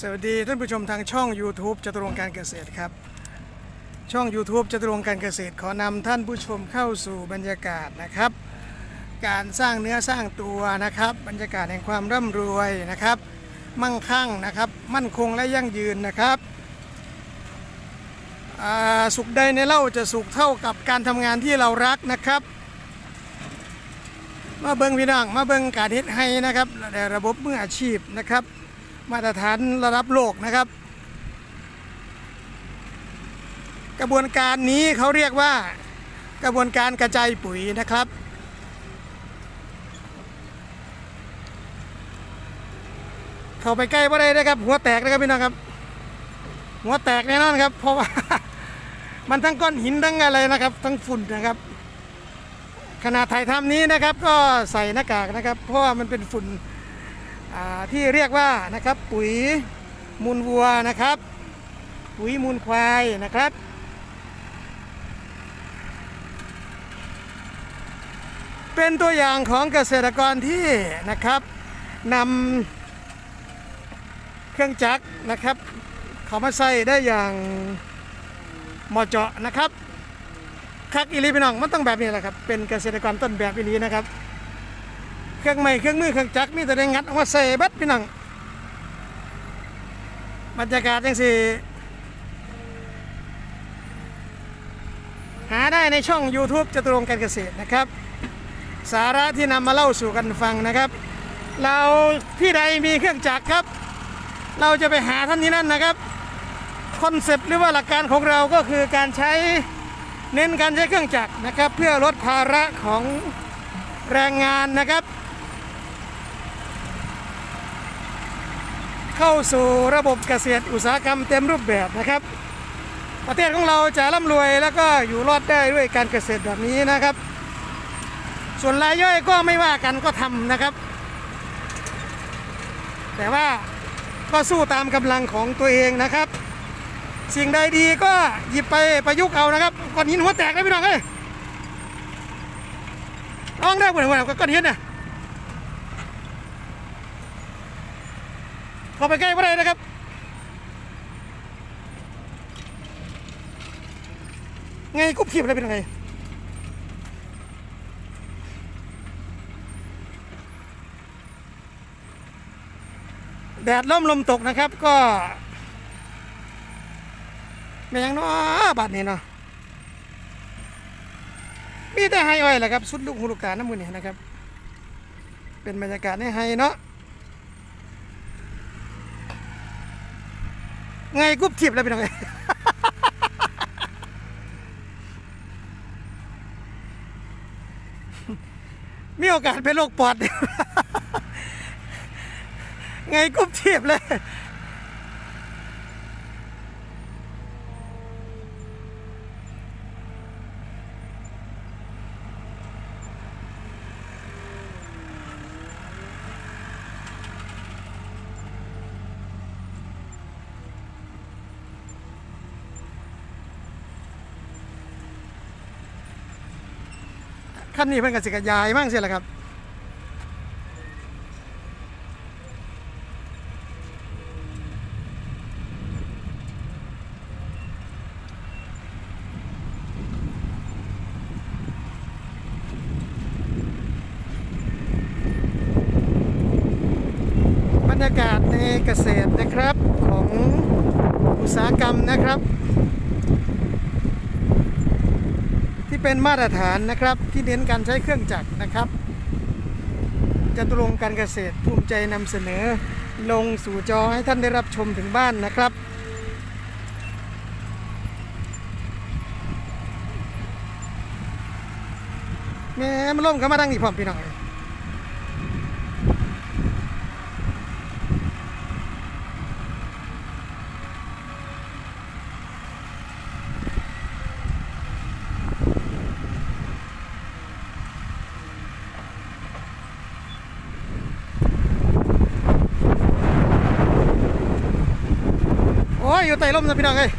สวัสดีท่านผู้ชมทางช่อง YouTube จตุรงการเกษตรครับ ช่อง YouTube จตุรงการเกษตรขอนำท่านผู้ชมเข้าสู่บรรยากาศนะครับ การสร้างเนื้อสร้างตัวนะครับ บรรยากาศแห่งความร่ำรวยนะครับ มั่งคั่งนะครับ มั่นคงและยั่งยืนนะครับสุขใดในเล่าจะสุขเท่ากับการทำงานที่เรารักนะครับ มาเบิงพี่น้องมาเบิงการเฮ็ดให้นะครับในระบบมืออาชีพนะครับ มาตรฐานระดับโลกนะครับ กระบวนการนี้เขาเรียกว่ากระบวนการกระจายปุ๋ยนะครับ เข้าไปใกล้บ่ได้นะครับ หัวแตกนะครับพี่น้องครับ หัวแตกแน่นอนครับ เพราะว่ามันทั้งก้อนหินทั้งอะไรนะครับ ทั้งฝุ่นนะครับขณะถ่ายทำนี้นะครับก็ใส่หน้ากากนะครับ เพราะว่ามันเป็นฝุ่น ที่เรียกว่านะครับปุ๋ยมูลวัวนะครับ ปุ๋ยมูลควายนะครับ เป็นตัวอย่างของเกษตรกรที่นะครับนำเครื่องจักรนะครับเขามาใส่ได้อย่างเหมาะเจาะนะครับคักอีหลีพี่น้องมันต้องแบบนี้แหละครับเป็นเกษตรกรต้นแบบอีหลีนะครับ เครื่องไม้เครื่องมือเครื่องจักรมีแต่ได้งัดเอามาใส่บัดพี่น้องบรรยากาศจังสิหาได้ในช่อง YouTube จตุรงการเกษตรนะครับ สาระที่นำมาเล่าสู่กันฟังนะครับ เราที่ใดมีเครื่องจักรครับ เราจะไปหาท่านที่นั่นนะครับคอนเซปต์หรือว่าหลักการของเราก็คือการใช้เน้นการใช้เครื่องจักรนะครับ เพื่อลดภาระของแรงงานนะครับ เข้าสู่ระบบเกษตรอุตสาหกรรมเต็มรูปแบบนะครับ ประเทศของเราจะร่ำรวยแล้วก็อยู่รอดได้ด้วยการเกษตรแบบนี้นะครับ ส่วนรายย่อยก็ไม่ว่ากันก็ทำนะครับ แต่ว่าก็สู้ตามกำลังของตัวเองนะครับ สิ่งใดดีก็หยิบไปประยุกต์เอานะครับก้อนหินหัวแตกเลยพี่น้องเอ้ยร้องได้หมือนกันก้อนหินน่ะ เข้าไปใกล้ไม่ได้นะครับไงกุบขีบอะไรเป็นไงแดดล่มลมตกนะครับก็แมงเนาะบัดนี้เนาะมีแต่ไฮอ้อยแหละครับสุดลูกหูลูกตาน้ำมือนี่นะครับ เป็นบรรยากาศในไฮเนาะ ไงกุบทิบแล้วเป็นยังไงมีโอกาสเป็นโรคปอดไงกุบทิบเลย ขั้นนี้เพิ่นก็สิกระยายมั่งสิล่ะครับบรรยากาศในเกษตรนะครับของอุตสาหกรรมนะครับ ที่ เป็นมาตรฐานนะครับที่เน้นการใช้เครื่องจักรนะครับจตุรงการเกษตรภูมิใจนำเสนอ ลงสู่จอให้ท่านได้รับชมถึงบ้านนะครับ แม่มันล่มเข้ามาดังอีกพร้อมพี่น้องเลยโอยู่ใต้ร่มนะพี่น้องเอ้ย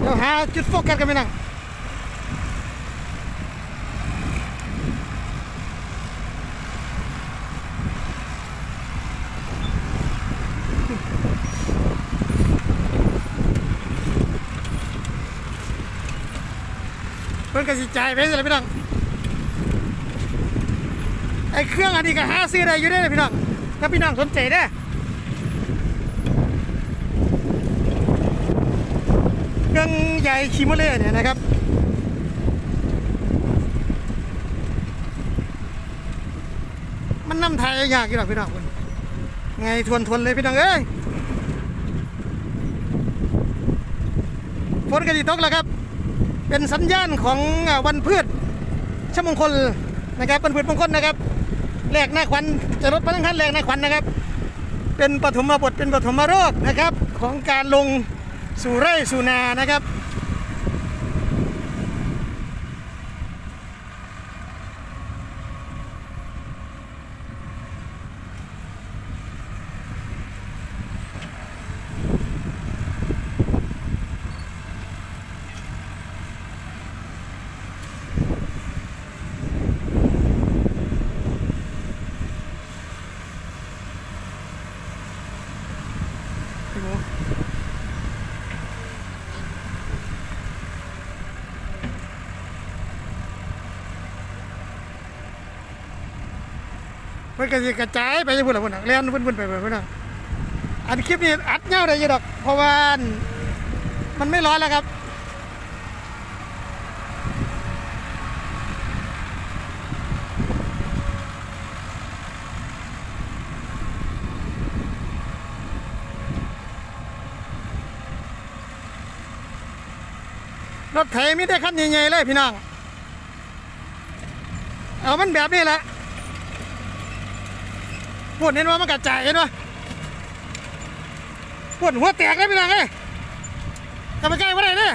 เดี๋ยวหาจุดโฟกัสกันพี่น้อง พิ่นก็สิจ่ายไปสิล่ะพี่น้องไอ้เครื่องอันนี้ก็หาซื้อได้อยู่เด้อพี่น้องถ้าพี่น้องสนใจเด้เครื่องใหญ่คิโมเล่เนี่ยนะครับมันนำไทยยากอยู่หรอกพี่น้องคุณไงทวนทวนๆเลยพี่น้องเอ้ยฝนกระดิตกแล้วครับ เป็นสัญญาณของวันพืชชมงคลนะครับวันพืชมงคลนะครับแรกหน้าควันจะรถพลังคันแรกหน้าควันนะครับ เป็นปฐมบทเป็นปฐมโรคนะครับ ของการลงสู่ไร่สู่นานะครับ พี่หมูเพื่อนก็จะกระจายไปจะพูดอะไรพูดนะเล่นพุ่นๆไปไปพุ่นะอันคลิปนี้อัดเงาได้ยังดอก เพราะว่ามันไม่ร้อนแล้วครับ รถไถมีแต่คันใหญ่ๆเลยพี่น้อง เอามันแบบนี้แหละปวดเห็นว่ามันกระจายเห็นว่าปวดหัวแตกเลยพี่น้องเอ้ยจะไปใกล้ไม่ได้เนี่ย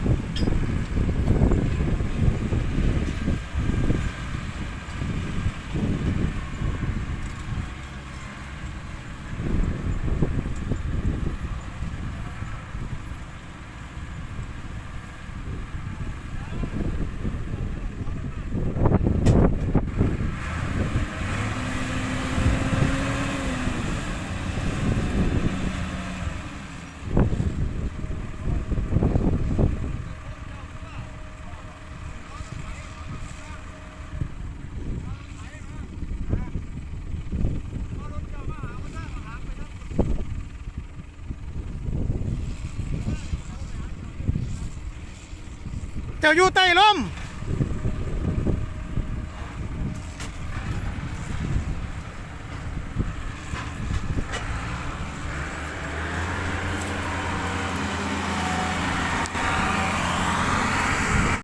เจ้าอยู่ใต้ลม